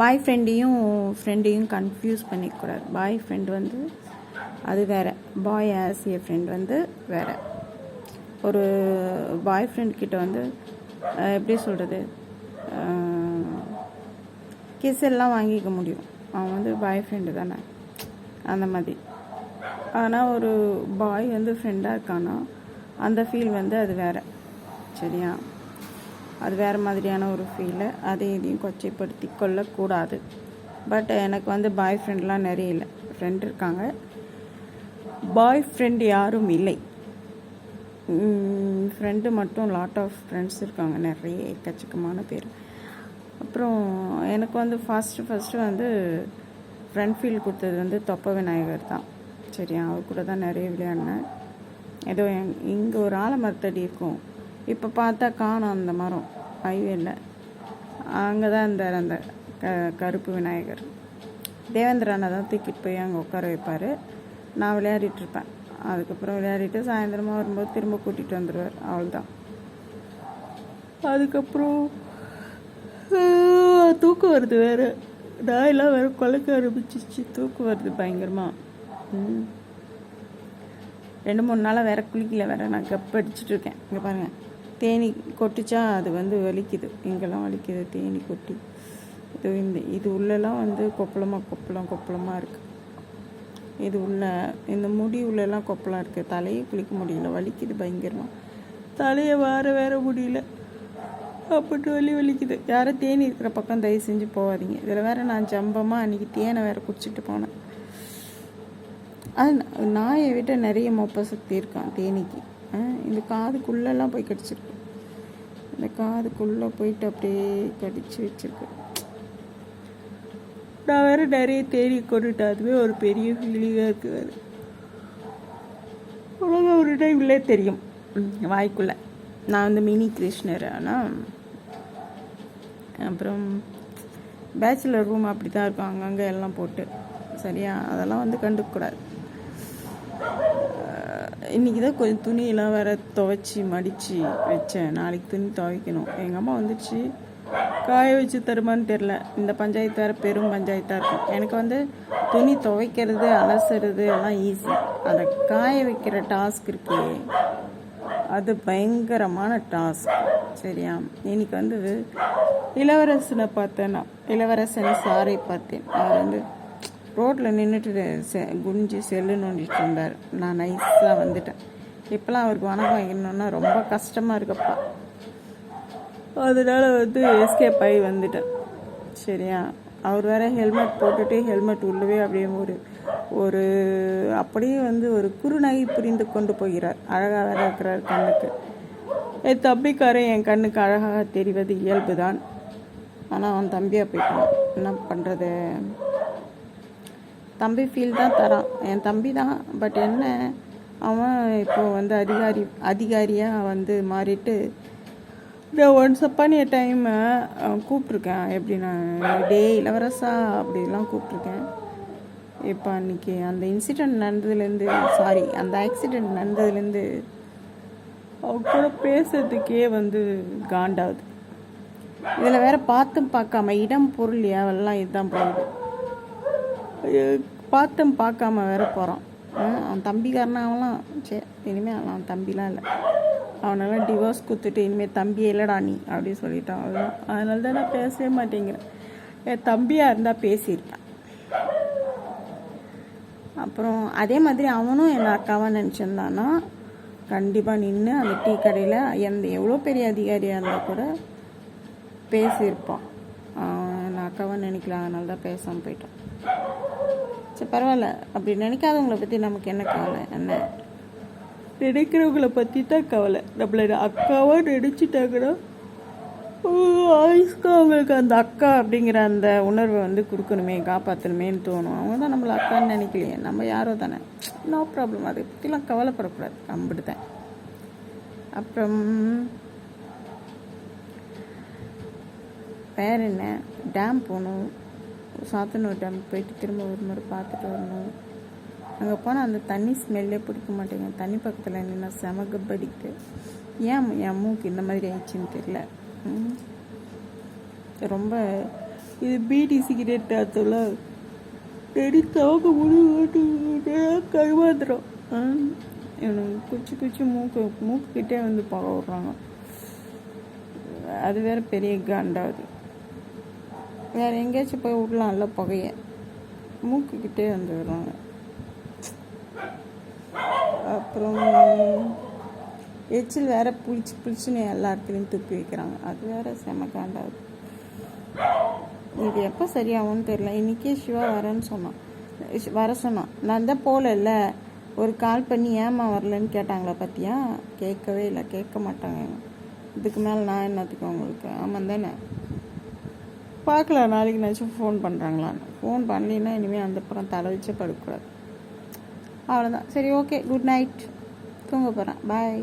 பாய் ஃப்ரெண்டையும் ஃப்ரெண்டையும் confuse பண்ணிக்கூடாது பாய் friend வந்து அது வேறு. பாய் ஆஸ் ஏ ஃப்ரெண்ட் வந்து வேறு. ஒரு பாய் ஃப்ரெண்ட் கிட்ட வந்து எப்படி சொல்கிறது கிஸ் எல்லாம் வாங்கிக்க முடியும். அவன் வந்து பாய் ஃப்ரெண்டு தானே. அந்த மாதிரி. ஆனால் ஒரு பாய் வந்து ஃப்ரெண்டாக இருக்கானா அந்த ஃபீல் வந்து அது வேறு. சரியா? அது வேறு மாதிரியான ஒரு ஃபீலை அதை இதையும் கொச்சைப்படுத்தி கொள்ளக்கூடாது. பட் எனக்கு வந்து பாய் ஃப்ரெண்ட்லாம் நிறைய இல்லை. ஃப்ரெண்ட் இருக்காங்க. பாய் ஃப்ரெண்ட் யாரும் இல்லை. ஃப்ரெண்டு மட்டும் லாட் ஆஃப் ஃப்ரெண்ட்ஸ் இருக்காங்க. நிறைய எக்கச்சக்கமான பேர். அப்புறம் எனக்கு வந்து ஃபஸ்ட்டு ஃபஸ்ட்டு வந்து ஃப்ரெண்ட் ஃபீல் கொடுத்தது வந்து தொப்ப விநாயகர் தான். சரியா? அவர் கூட தான் நிறைய விளையாடினேன். ஏதோ இங்கே ஒரு ஆலமரத்தடி இருக்கும். இப்போ பார்த்தா காணும் அந்த மரம். ஹைவேல அங்கே தான் இருந்தார் அந்த க கருப்பு விநாயகர். தேவேந்திர தான் தூக்கிட்டு போய் அங்கே உட்கார வைப்பார். நான் விளையாடிட்டு இருப்பேன். அதுக்கப்புறம் விளையாடிட்டு சாயந்தரமா வரும்போது திரும்ப கூட்டிகிட்டு வந்துடுவார் அவள்தான் அதுக்கப்புறம் தூக்கம் வருது வேறு. நாயெல்லாம் வேறு கொலைக்க ஆரம்பிச்சிச்சு தூக்கம் வருது பயங்கரமாக ரெண்டு மூணு நாளாக வேற குளிக்கல வேற. நான் கப் அடிச்சுட்டு இருக்கேன். இங்கே பாருங்கள் தேனி கொட்டிச்சா அது வந்து வலிக்குது. இங்கெல்லாம் வலிக்குது. தேனி கொட்டி. இது இந்த இது உள்ளெல்லாம் வந்து கொப்பளமாக கொப்பளம் கொப்பளமாக இருக்குது இது உள்ள இந்த முடி உள்ளெல்லாம் கொப்பளம் இருக்குது தலையை குளிக்க முடியல. வலிக்குது பயங்கரமாக தலையை வார வேற முடியல. அப்பட்டு வலி வலிக்குது. யாரும் தேனி இருக்கிற பக்கம் தயவு செஞ்சு போகாதீங்க. இதில் வேற நான் ஜம்பமாக அன்றைக்கி தேனை வேற குடிச்சிட்டு போனேன். அது நாயை விட நிறைய மொப்ப சக்தி இருக்கான் தேனீக்கு. இந்த காதுக்குள்ளெல்லாம் போய் கடிச்சிருக்கு. இந்த காதுக்குள்ளே போயிட்டு அப்படியே கடிச்சு வச்சிருக்கு. நான் வேறு நிறைய தேடி கொண்டுட்டேன். அதுவே ஒரு பெரிய ஃபீலிங்காக இருக்குது அது. உலகம் ஒரு டைம்லே தெரியும். வாய்க்குள்ளே வாய்க்குள்ள. நான் வந்து மினி கிருஷ்ணர் ஆனால் அப்புறம் பேச்சுலர் ரூம் அப்படி தான் இருக்கும். அங்கங்கே எல்லாம் போட்டு. சரியா? அதெல்லாம் வந்து கண்டுக்கக்கூடாது. இன்றைக்கி தான் கொஞ்சம் துணியெல்லாம் வேறு துவைச்சி மடித்து வச்சேன். நாளைக்கு துணி துவைக்கணும். எங்கள் அம்மா வந்துச்சு காய வச்சு தருமான்னு தெரில இந்த பஞ்சாயத்து வேறு பெரும் பஞ்சாயத்தாக இருக்கும். எனக்கு வந்து துணி துவைக்கிறது அலசுறது எல்லாம் ஈஸி அதை காய வைக்கிற டாஸ்க் இருக்கே. அது பயங்கரமான டாஸ்க் சரியா? இன்னைக்கு வந்து இளவரசனை பார்த்தேன் நான். இளவரசனை சாரை பார்த்தேன். அவர் வந்து ரோட்டில் நின்றுட்டு செ குனிஞ்சு செல்லு நோண்டிட்டு இருந்தார். நான் நைஸாக வந்துட்டேன். இப்போலாம் அவருக்கு வணக்கம் வைக்கணுன்னா ரொம்ப கஷ்டமாக இருக்கப்பா அதனால் வந்து எஸ்கேப் ஆகி வந்துட்டேன். சரியா? அவர் வேற ஹெல்மெட் போட்டுட்டு ஹெல்மெட் உள்ளவே அப்படியே ஒரு ஒரு அப்படியே வந்து ஒரு குறுநகை புரிந்து கொண்டு போகிறார். அழகாக வேற இருக்கிறார் கண்ணுக்கு. என் தம்பிக்காரன் என் கண்ணுக்கு அழகாக தெரிவது இயல்பு தான் ஆனால் அவன் தம்பியாக போயிட்டான். என்ன பண்ணுறது தம்பி ஃபீல் தான் தரான். என் தம்பி தான். பட் என்ன அவன் இப்போ வந்து அதிகாரி அதிகாரியாக வந்து மாறிட்டு நான் ஒன்ஸ் அப்பான் என் டைமை கூப்பிட்ருக்கேன் எப்படி நான் டே இளவரசா அப்படிலாம் கூப்பிட்ருக்கேன் இப்போ அன்றைக்கி அந்த இன்சிடெண்ட் நடந்ததுலேருந்து சாரி அந்த ஆக்சிடெண்ட் நடந்ததுலேருந்து அவங்க கூட பேசுறதுக்கே வந்து காண்டாகுது. இதில் வேற பார்த்தும் பார்க்காம இடம் பொருள் எல்லாம் இதுதான் போகுது. பார்த்தும் பார்க்காம வேற போகிறான் அவன் தம்பிக்காரனா அவன்லாம். சே இனிமேல் அவன் தம்பிலாம் இல்லை. அவனெல்லாம் டிவோர்ஸ் கொடுத்துட்டு இனிமேல் தம்பி இல்லைடா நீ அப்படின்னு சொல்லிட்டான். அவ்வளோதான் அதனால தான் நான் பேசவே மாட்டேங்கிறேன். என் தம்பியாக இருந்தால் பேசியிருப்பேன். அப்புறம் அதே மாதிரி அவனும் என் அக்காவாக நினச்சிருந்தான்னா கண்டிப்பாக நின்று அந்த டீ கடையில் எந்த எவ்வளோ பெரிய அதிகாரியாக இருந்தால் கூட பேசியிருப்பான். என் அக்காவாக நினைக்கல அதனால தான் பேசாமல் போயிட்டான். சரி பரவாயில்ல. அப்படி நினைக்காதவங்களை பற்றி நமக்கு என்ன கவலை? என்ன? நினைக்கிறவங்களை பற்றி தான் கவலை. நம்மள அக்காவாக நினச்சிட்டாங்கன்னா ஆயுஷ்க்கு அவங்களுக்கு அந்த அக்கா அப்படிங்கிற அந்த உணர்வை வந்து கொடுக்கணுமே காப்பாற்றணுமேன்னு தோணும். அவங்க தான் நம்மளை அக்கான்னு நினைக்கலையே. நம்ம யாரோ தானே. நோ ப்ராப்ளம் அதை பற்றிலாம் கவலைப்படக்கூடாது. நம்பிட்டு அப்புறம் வேற என்ன? டேம் போகணும். சாத்தனூர் டேம் போயிட்டு திரும்ப ஒரு முறை பார்த்துட்டு வரணும் அங்கே போனால் அந்த தண்ணி ஸ்மெல்லே பிடிக்க மாட்டேங்க தண்ணி பக்கத்தில் நின்னா செம கப்படிக்குது ஏன் என் மூக்கு இந்த மாதிரி ஆயிடுச்சுன்னு தெரியல. ரொம்ப இது பீடி சிகரெட் ஆத்தோல சரி தவக்க முடிவு கருவாந்துடும் எனக்கு குச்சி குச்சி மூக்கு மூக்குக்கிட்டே வந்து புகை விட்றாங்க அது வேற பெரிய காண்டாகுது வேறு எங்கேயாச்சும் போய் விடலாம்ல புகையை. மூக்குக்கிட்டே வந்து அப்புறம் எச்சில் வேற புளிச்சு புளிச்சுன்னு எல்லா இடத்துலையும் துப்பி வைக்கிறாங்க. அது வேற செம காண்டாகுது இது எப்போ சரியாகும்னு தெரியல. இன்றைக்கே சிவா வரேன்னு சொன்னான். வர சொன்னான். நான் தான் போகலல்ல. ஒரு கால் பண்ணி ஏமா வரலன்னு கேட்டாங்களா பார்த்தியா கேட்கவே இல்லை. கேட்க மாட்டாங்க. இதுக்கு மேலே நான் என்னத்துக்கு உங்களுக்கு? ஆமாம் தானே? பார்க்கல. நாளைக்கு நாச்சும் ஃபோன் பண்ணுறாங்களான்னு ஃபோன் பண்ணலின்னா இனிமேல் அந்த புறம் தலை வச்சே படுக்கக்கூடாது. அவ்வளோதான் சரி ஓகே குட் நைட் தூங்க போகிறேன் பாய்